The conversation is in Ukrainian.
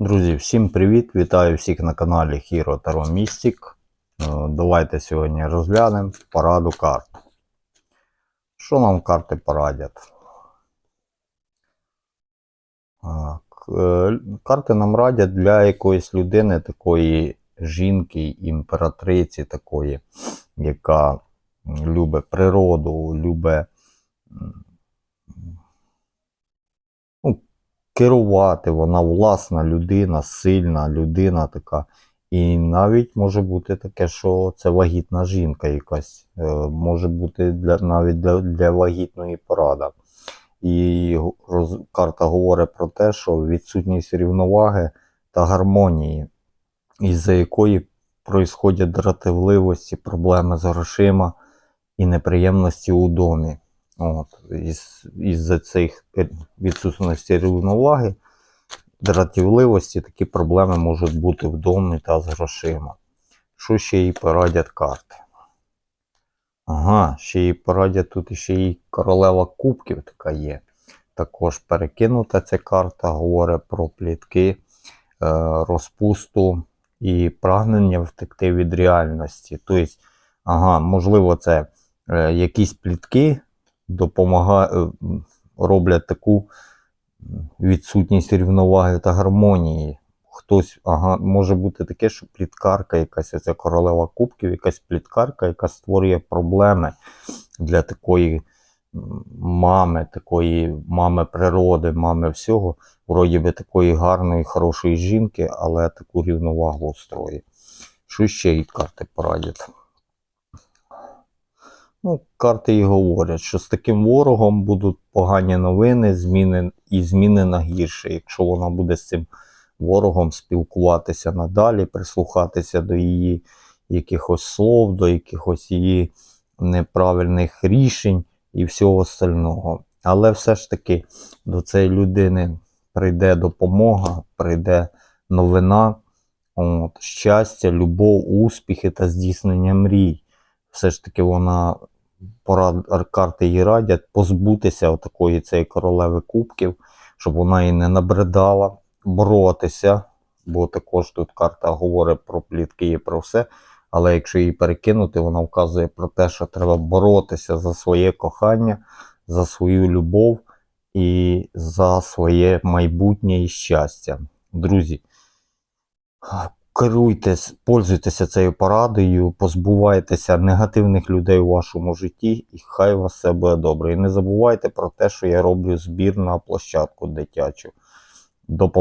Друзі, всім привіт! Вітаю всіх на каналі Hero Таро Mystic. Е, Давайте сьогодні розглянемо пораду карт. Що нам карти порадять? Е, Карти нам радять для якоїсь людини, такої жінки, імператриці, такої, яка любить природу, любить керувати, вона власна людина, сильна людина така. І навіть може бути таке, що це вагітна жінка якась. Е, Може бути для, навіть для, для вагітної порада. І роз, карта говорить про те, що відсутність рівноваги та гармонії, із-за якої происходять дратівливості, проблеми з грошима і неприємності у домі. От, із, із-за цих відсутності рівноваги, дратівливості, такі проблеми можуть бути в домі та з грошима. Що ще їй порадять карти? Ага, ще їй порадять тут ще й королева кубків така є. Також перекинута ця карта, говорить про плітки, е, розпусту і прагнення втекти від реальності. Тобто, ага, можливо, це е, якісь плітки допомага, е, роблять таку відсутність рівноваги та гармонії. Хтось, ага, може бути таке, що пліткарка, якась оця королева кубків, якась пліткарка, яка створює проблеми для такої мами, такої мами природи, мами всього, вроді би такої гарної, хорошої жінки, але таку рівновагу строїть. Що ще й карти порадять? Ну, карти і говорять, що з таким ворогом будуть погані новини, зміни і зміни на гірше. Якщо вона буде з цим ворогом спілкуватися надалі, прислухатися до її якихось слов, до якихось її неправильних рішень і всього остального. Але все ж таки до цієї людини прийде допомога, прийде новина, от, щастя, любов, успіхи та здійснення мрій. Все ж таки вона порад, карти їй радять позбутися такої цієї королеви кубків, щоб вона і не набридала, боротися, бо також тут карта говорить про плітки і про все. Але якщо її перекинути, вона вказує про те, що треба боротися за своє кохання, за свою любов і за своє майбутнє і щастя. Друзі, керуйтесь, пользуйтеся цією порадою, позбувайтеся негативних людей у вашому житті, і хай вас все буде добре. І не забувайте про те, що я роблю збір на площадку дитячу. Допомагайте.